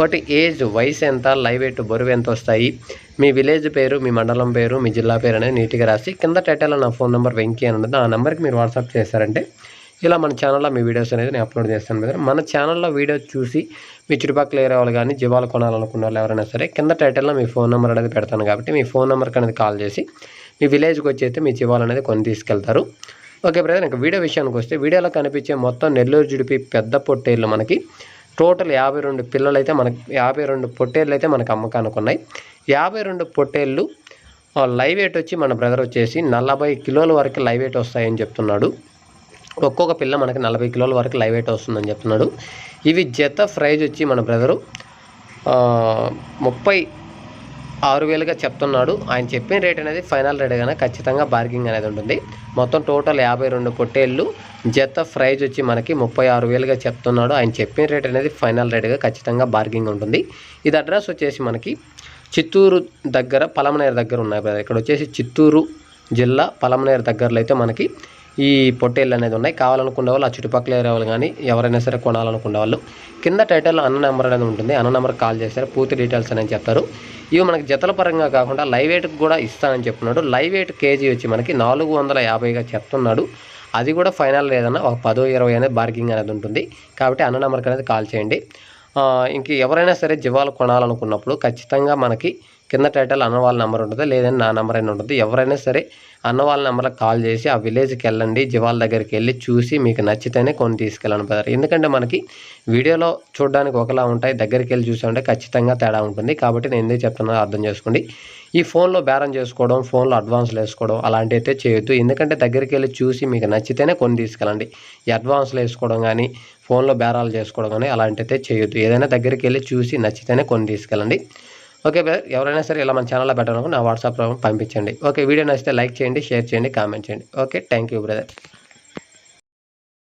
వాటి ఏజ్ వయసు ఎంత లైవ్ ఎయిట్ బరువు ఎంత వస్తాయి? మీ విలేజ్ పేరు మీ మండలం పేరు మీ జిల్లా పేరు అనేది నీట్గా రాసి కింద టైటిల్లో నా ఫోన్ నెంబర్ వెంకీ అని ఉంటుంది ఆ నెంబర్కి మీరు వాట్సాప్ చేశారంటే ఇలా మన ఛానల్లో మీ వీడియోస్ అనేది నేను అప్లోడ్ చేస్తాను బ్రదర్. మన ఛానల్లో వీడియో చూసి మీ చుట్టుపక్కల ఏరియా వాళ్ళు కానీ జీవాలు కొనాలనుకున్న వాళ్ళు ఎవరైనా సరే కింద టైటిల్లో మీ ఫోన్ నెంబర్ అనేది పెడతాను కాబట్టి మీ ఫోన్ నెంబర్కి అనేది కాల్ చేసి మీ విలేజ్కి వచ్చి అయితే మీ జీవాలు అనేది కొని తీసుకెళ్తారు. ఓకే బ్రదర్ ఇంకా వీడియో విషయానికి వస్తే వీడియోలో కనిపించే మొత్తం నెల్లూరు జుడిపి పెద్ద పొట్టేళ్ళు మనకి టోటల్ యాభై రెండు పిల్లలు అయితే మనకు యాభై రెండు పొట్టేళ్ళు అయితే మనకు అమ్మకానికి ఉన్నాయి యాభై రెండు పొట్టేళ్ళు లైవ్ వెయిట్ వచ్చి మన బ్రదర్ వచ్చేసి నలభై కిలోల వరకు లైవ్ వెయిట్ వస్తాయని చెప్తున్నాడు. ఒక్కొక్క పిల్ల మనకి నలభై కిలోల వరకు లైవ్ వెయిట్ వస్తుందని చెప్తున్నాడు. ఇవి జత ప్రైజ్ వచ్చి మన బ్రదరు ముప్పై ఆరు వేలుగా చెప్తున్నాడు. ఆయన చెప్పిన రేట్ అనేది ఫైనల్ రేట్ కానీ ఖచ్చితంగా బార్గింగ్ అనేది ఉంటుంది. మొత్తం టోటల్ యాభై రెండు పొట్టేళ్ళు జత ప్రైజ్ వచ్చి మనకి ముప్పై ఆరు వేలుగా చెప్తున్నాడు. ఆయన చెప్పిన రేట్ అనేది ఫైనల్ రేట్గా ఖచ్చితంగా బార్గింగ్ ఉంటుంది. ఇది అడ్రస్ వచ్చేసి మనకి చిత్తూరు దగ్గర పలమనేరు దగ్గర ఉన్నాయి. కదా ఇక్కడ వచ్చేసి చిత్తూరు జిల్లా పలమనేరు దగ్గరలో అయితే మనకి ఈ పొట్టేళ్ళు అనేది ఉన్నాయి. కావాలనుకునే వాళ్ళు ఆ చుట్టుపక్కల ఏరియా వాళ్ళు కానీ ఎవరైనా సరే కొనాలనుకునే వాళ్ళు కింద టైటిల్లో అన్న నెంబర్ అనేది ఉంటుంది. అన్న నెంబర్ కాల్ చేస్తారు పూర్తి డీటెయిల్స్ అనేది చెప్తారు ఇవి మనకి జతల పరంగా కాకుండా లైవ్ వెయిట్కి కూడా ఇస్తానని చెప్తున్నాడు లైవ్ వెయిట్ కేజీ వచ్చి మనకి నాలుగు వందల యాభైగా చెప్తున్నాడు. అది కూడా ఫైనల్ లేదన్నా ఒక పదో ఇరవై అనేది బార్గింగ్ అనేది ఉంటుంది. కాబట్టి అన్న నెంబర్కి అనేది కాల్ చేయండి. ఇంక ఎవరైనా సరే జీవాలు కొనాలనుకున్నప్పుడు ఖచ్చితంగా మనకి కింద టైటిల్ అన్న వాళ్ళ నెంబర్ ఉంటుంది లేదంటే నా నెంబర్ అయినా ఉంటుంది. ఎవరైనా సరే అన్న వాళ్ళ నెంబర్కి కాల్ చేసి ఆ విలేజ్కి వెళ్ళండి జీవాల దగ్గరికి వెళ్ళి చూసి మీకు నచ్చితేనే కొన్ని తీసుకెళ్ళండి బ్రదర్. ఎందుకంటే మనకి వీడియోలో చూడడానికి ఒకలా ఉంటాయి దగ్గరికి వెళ్ళి చూసామంటే ఖచ్చితంగా తేడా ఉంటుంది. కాబట్టి నేను ఎందుకు చెప్తున్నానో అర్థం చేసుకోండి. ఈ ఫోన్లో బేరం చేసుకోవడం ఫోన్లో అడ్వాన్స్లు వేసుకోవడం అలాంటివి అయితే చేయొద్దు. ఎందుకంటే దగ్గరికి వెళ్ళి చూసి మీకు నచ్చితేనే కొన్ని తీసుకెళ్ళండి. ఈ అడ్వాన్స్లు వేసుకోవడం కానీ ఫోన్లో బేరాలు చేసుకోవడం కానీ అలాంటివి అయితే చేయొద్దు. ఏదైనా దగ్గరికి వెళ్ళి చూసి నచ్చితేనే కొన్ని తీసుకెళ్ళండి. ఓకే బ్రదర్ ఎవరైనా సరే ఇలా మన ఛానల్లో పెట్టాలనుకో నా వాట్సాప్లో పంపించండి. ఓకే వీడియో నచ్చితే లైక్ చేయండి షేర్ చేయండి కామెంట్ చేయండి. Okay thank you brother.